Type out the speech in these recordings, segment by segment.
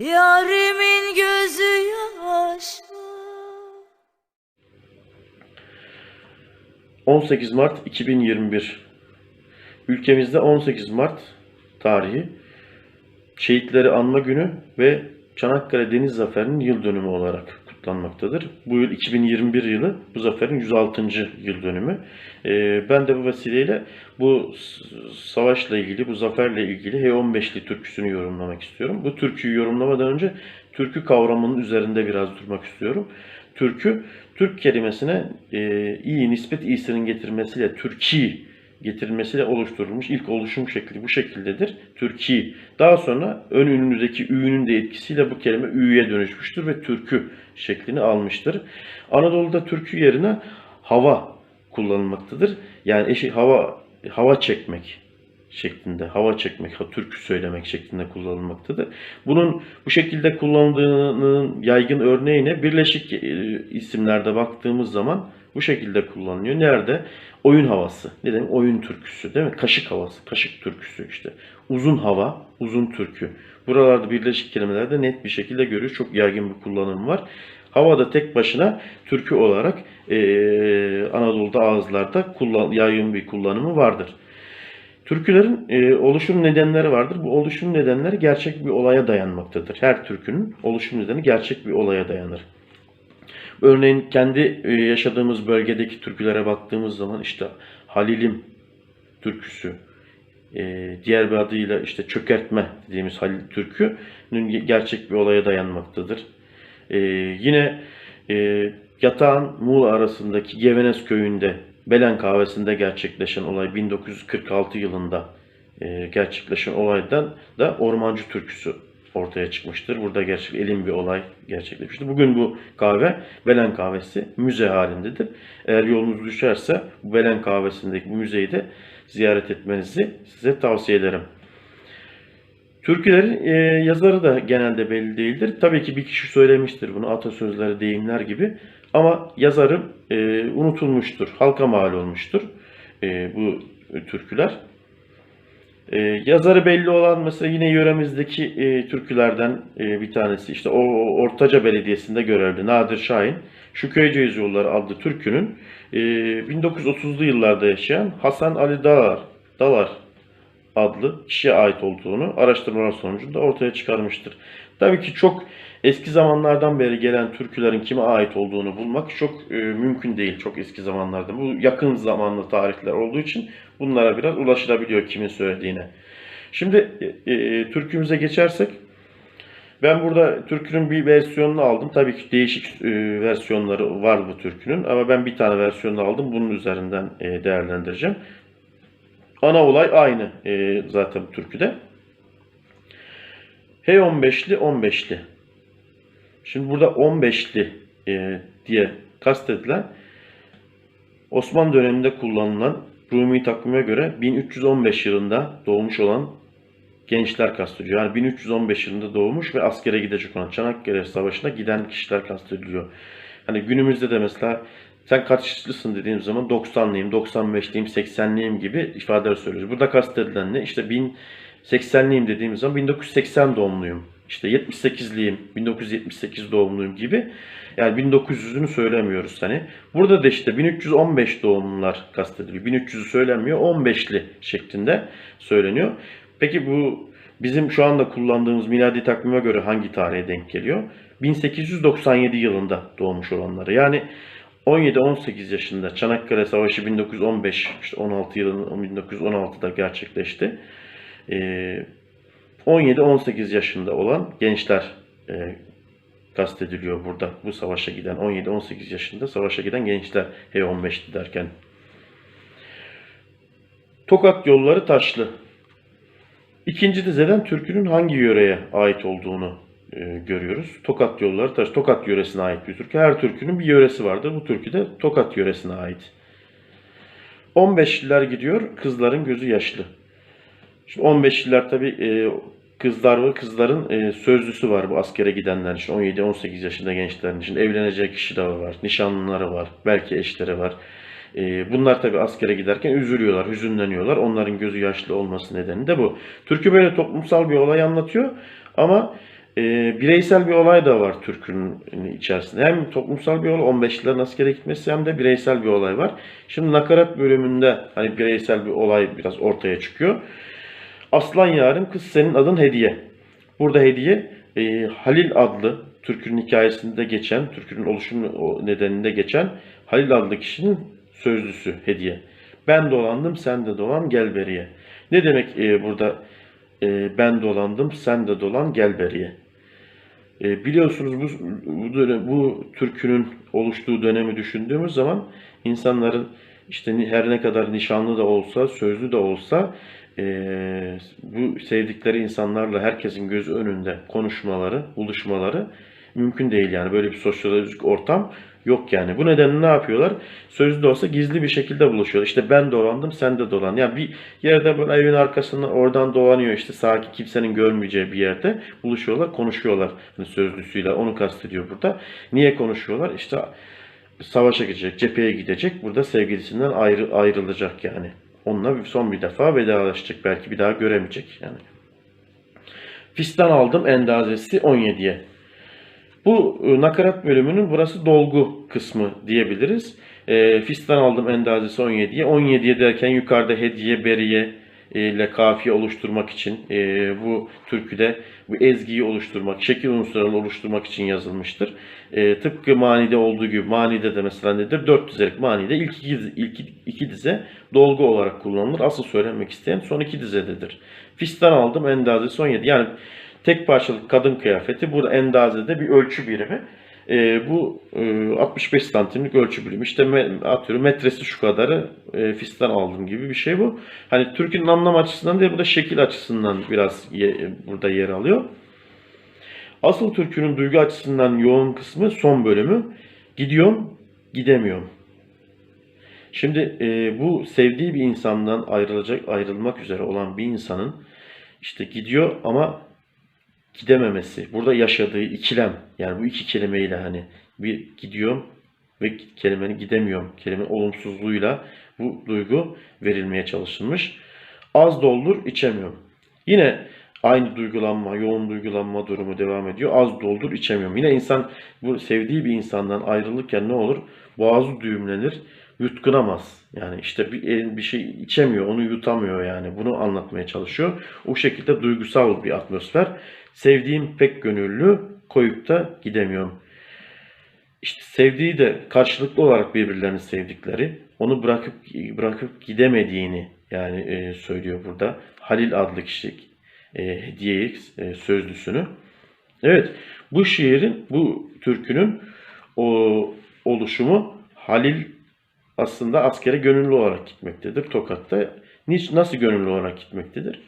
Yarimin gözü yaşlı. 18 Mart 2021 Ülkemizde 18 Mart tarihi şehitleri anma günü ve Çanakkale Deniz Zaferi'nin yıl dönümü olarak kutlanmaktadır. Bu yıl 2021 yılı bu zaferin 106. yıl dönümü. Ee, ben de bu vesileyle bu savaşla ilgili, bu zaferle ilgili H15'li türküsünü yorumlamak istiyorum. Bu türküyü yorumlamadan önce türkü kavramının üzerinde biraz durmak istiyorum. Türkü, Türk kelimesine e, iyi, nispet iyisinin getirmesiyle Türki getirilmesiyle oluşturulmuş ilk oluşum şekli bu şekildedir. Türki. Daha sonra ön ünlüdeki ü'nün de etkisiyle bu kelime ü'ye dönüşmüştür ve türkü şeklini almıştır. Anadolu'da türkü yerine hava kullanılmaktadır. Yani eşi hava hava çekmek şeklinde, hava çekmek, türkü söylemek şeklinde kullanılmaktadır. Bunun bu şekilde kullanıldığının yaygın örneğine birleşik e, isimlerde baktığımız zaman bu şekilde kullanılıyor. Nerede? Oyun havası. Ne demek? Oyun türküsü değil mi? Kaşık havası, kaşık türküsü işte. Uzun hava, uzun türkü. Buralarda birleşik kelimelerde net bir şekilde görüyoruz. Çok yaygın bir kullanım var. Havada tek başına türkü olarak eee, Anadolu'da ağızlarda kullan, yaygın bir kullanımı vardır. Türkülerin e, oluşum nedenleri vardır. Bu oluşum nedenleri gerçek bir olaya dayanmaktadır. Her türkünün oluşum nedeni gerçek bir olaya dayanır. Örneğin kendi e, yaşadığımız bölgedeki türkülere baktığımız zaman işte Halilim türküsü, e, diğer bir adıyla işte çökertme dediğimiz Halil türkünün ge- gerçek bir olaya dayanmaktadır. E, yine Yatağan Muğla arasındaki Gevenes köyünde Belen kahvesinde gerçekleşen olay 1946 yılında gerçekleşen olaydan da Ormancı türküsü ortaya çıkmıştır. Burada gerçek elin bir olay gerçekleşmiştir. Bugün bu kahve Belen kahvesi müze halindedir. Eğer yolunuz düşerse bu Belen kahvesindeki bu müzeyi de ziyaret etmenizi size tavsiye ederim. Türkülerin e, yazarı da genelde belli değildir. Tabii ki bir kişi söylemiştir bunu atasözleri, deyimler gibi. Ama yazarı e, unutulmuştur, halka mal olmuştur e, bu türküler. E, yazarı belli olan mesela yine yöremizdeki e, türkülerden e, bir tanesi. İşte o Ortaca Belediyesi'nde görevli Nadir Şahin. Şu Köyceğiz Yolları adlı türkünün e, 1930'lu yıllarda yaşayan Hasan Ali Dalar, Dalar adlı kişiye ait olduğunu araştırmalar sonucunda ortaya çıkarmıştır. Tabii ki çok eski zamanlardan beri gelen türkülerin kime ait olduğunu bulmak çok e, mümkün değil çok eski zamanlarda. Bu yakın zamanlı tarihler olduğu için bunlara biraz ulaşılabiliyor kimin söylediğine. Şimdi e, e, türkümüze geçersek ben burada türkünün bir versiyonunu aldım. Tabii ki değişik e, versiyonları var bu türkünün ama ben bir tane versiyonunu aldım. Bunun üzerinden e, değerlendireceğim. Ana olay aynı e, zaten türküde. H15'li 15'li. Şimdi burada 15'li e, diye kastedilen Osmanlı döneminde kullanılan Rumi takvime göre 1315 yılında doğmuş olan gençler kastediliyor. Yani 1315 yılında doğmuş ve askere gidecek olan Çanakkale Savaşı'na giden kişiler kastediliyor. Hani günümüzde de mesela sen kaçlısın dediğim zaman 90'lıyım, 95'liyim, 80'liyim gibi ifadeler söylüyoruz. Burada kastedilen ne? İşte 1080'liyim dediğimiz zaman 1980 doğumluyum. İşte 78'liyim, 1978 doğumluyum gibi. Yani 1900'ünü söylemiyoruz hani. Burada da işte 1315 doğumlular kastediliyor. 1300'ü söylenmiyor, 15'li şeklinde söyleniyor. Peki bu bizim şu anda kullandığımız miladi takvime göre hangi tarihe denk geliyor? 1897 yılında doğmuş olanları. Yani 17-18 yaşında Çanakkale Savaşı 1915 işte 16 yılın 1916'da gerçekleşti. Ee, 17-18 yaşında olan gençler e, kastediliyor burada. Bu savaşa giden 17-18 yaşında savaşa giden gençler H15'ti derken. Tokat yolları taşlı. İkinci dizeden türkünün hangi yöreye ait olduğunu e, görüyoruz. Tokat yolları taş. Tokat yöresine ait bir türkü. Her türkünün bir yöresi vardır. Bu türkü de Tokat yöresine ait. 15'liler gidiyor. Kızların gözü yaşlı. Şimdi 15'liler tabi kızlar ve kızların e, sözlüsü var bu askere gidenler için. 17-18 yaşında gençlerin için. Evlenecek kişi de var. Nişanlıları var. Belki eşleri var. E, bunlar tabi askere giderken üzülüyorlar, hüzünleniyorlar. Onların gözü yaşlı olması nedeni de bu. Türkü böyle toplumsal bir olay anlatıyor ama e, bireysel bir olay da var türkünün içerisinde. Hem toplumsal bir olay 15'lerin askere gitmesi hem de bireysel bir olay var. Şimdi nakarat bölümünde hani bireysel bir olay biraz ortaya çıkıyor. Aslan yarim kız senin adın Hediye. Burada Hediye e, Halil adlı türkünün hikayesinde geçen, türkünün oluşum nedeninde geçen Halil adlı kişinin sözlüsü Hediye. Ben dolandım sen de dolan gel beriye. Ne demek e, burada e, ben dolandım sen de dolan gel beriye. E, biliyorsunuz bu, bu, bu türkünün oluştuğu dönemi düşündüğümüz zaman insanların işte her ne kadar nişanlı da olsa, sözlü de olsa e, bu sevdikleri insanlarla herkesin gözü önünde konuşmaları, buluşmaları mümkün değil yani. Böyle bir sosyolojik ortam yok yani. Bu nedenle ne yapıyorlar? Sözlü de olsa gizli bir şekilde buluşuyorlar. İşte ben dolandım, sen de dolan. Yani bir yerde böyle evin arkasından oradan dolanıyor işte sakin kimsenin görmeyeceği bir yerde buluşuyorlar, konuşuyorlar. Hani sözlüsüyle onu kastediyor burada. Niye konuşuyorlar? İşte savaşa gidecek, cepheye gidecek. Burada sevgilisinden ayrı, ayrılacak yani. Onunla son bir defa vedalaşacak. Belki bir daha göremeyecek yani. Fistan aldım endazesi 17'ye. Bu e, nakarat bölümünün burası dolgu kısmı diyebiliriz. E, fistan aldım endazesi 17'ye. 17'ye derken yukarıda hediye, beriye e, ile kafiye oluşturmak için e, bu türküde bu ezgiyi oluşturmak, şekil unsurlarını oluşturmak için yazılmıştır. E, tıpkı manide olduğu gibi manide de mesela nedir? Dört dizelik manide ilk iki, ilk iki dize dolgu olarak kullanılır. Asıl söylenmek isteyen son iki dizededir. Fistan aldım endazesi 17. Yani tek parçalık kadın kıyafeti. Burada endazede bir ölçü birimi. E, bu e, 65 santimlik ölçü birimi. İşte me, atıyorum metresi şu kadarı e, fistan aldım gibi bir şey bu. Hani türkünün anlam açısından değil, bu da şekil açısından biraz ye- burada yer alıyor. Asıl türkünün duygu açısından yoğun kısmı son bölümü. Gidiyorum, gidemiyorum. Şimdi e, bu sevdiği bir insandan ayrılacak, ayrılmak üzere olan bir insanın işte gidiyor ama gidememesi. Burada yaşadığı ikilem. Yani bu iki kelimeyle hani bir gidiyorum ve kelimenin gidemiyorum. Kelimenin olumsuzluğuyla bu duygu verilmeye çalışılmış. Az doldur içemiyorum. Yine aynı duygulanma, yoğun duygulanma durumu devam ediyor. Az doldur içemiyorum. Yine insan bu sevdiği bir insandan ayrılırken ne olur? Boğazı düğümlenir, yutkunamaz. Yani işte bir, bir şey içemiyor, onu yutamıyor yani. Bunu anlatmaya çalışıyor. O şekilde duygusal bir atmosfer. Sevdiğim pek gönüllü, koyup da gidemiyorum. İşte sevdiği de karşılıklı olarak birbirlerini sevdikleri, onu bırakıp bırakıp gidemediğini yani e, söylüyor burada. Halil adlı kişi e, hediyeyi, e, sözlüsünü. Evet, bu şiirin, bu türkünün o oluşumu Halil aslında askere gönüllü olarak gitmektedir Tokat'ta. Nasıl gönüllü olarak gitmektedir?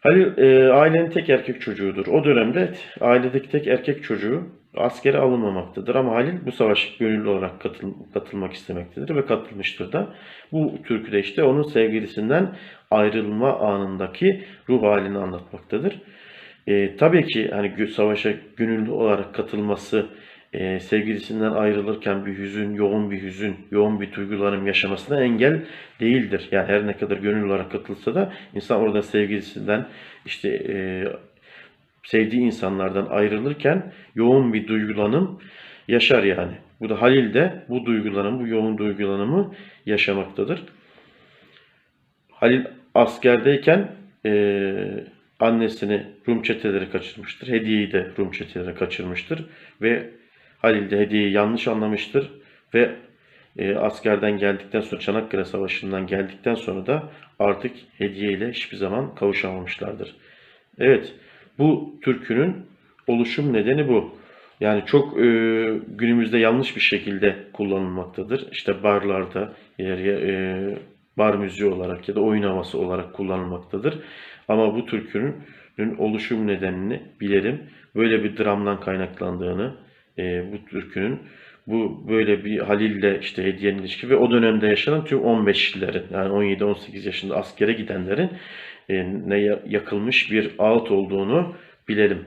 Halil e, ailenin tek erkek çocuğudur. O dönemde ailedeki tek erkek çocuğu askere alınmamaktadır. Ama Halil bu savaşa gönüllü olarak katıl, katılmak istemektedir ve katılmıştır da. Bu türküde işte onun sevgilisinden ayrılma anındaki ruh halini anlatmaktadır. E, tabii ki hani savaşa gönüllü olarak katılması e, sevgilisinden ayrılırken bir hüzün, yoğun bir hüzün, yoğun bir duygulanım yaşamasına engel değildir. Yani her ne kadar gönüllü olarak katılsa da insan orada sevgilisinden işte e, sevdiği insanlardan ayrılırken yoğun bir duygulanım yaşar yani. Bu da Halil de bu duygulanım, bu yoğun duygulanımı yaşamaktadır. Halil askerdeyken eee, annesini Rum çeteleri kaçırmıştır. Hediyeyi de Rum çeteleri kaçırmıştır. Ve Halil de hediyeyi yanlış anlamıştır. Ve eee, askerden geldikten sonra Çanakkale Savaşı'ndan geldikten sonra da artık hediyeyle hiçbir zaman kavuşamamışlardır. Evet, bu türkünün oluşum nedeni bu. Yani çok e, günümüzde yanlış bir şekilde kullanılmaktadır. İşte barlarda, e, bar müziği olarak ya da oyun havası olarak kullanılmaktadır. Ama bu türkünün oluşum nedenini bilelim. Böyle bir dramdan kaynaklandığını, e, bu türkünün bu böyle bir Halil'le işte Hediye'nin ilişki ve o dönemde yaşanan tüm 15'lilerin yani 17-18 yaşında askere gidenlerin e, ne ya- yakılmış bir ağıt olduğunu bilelim.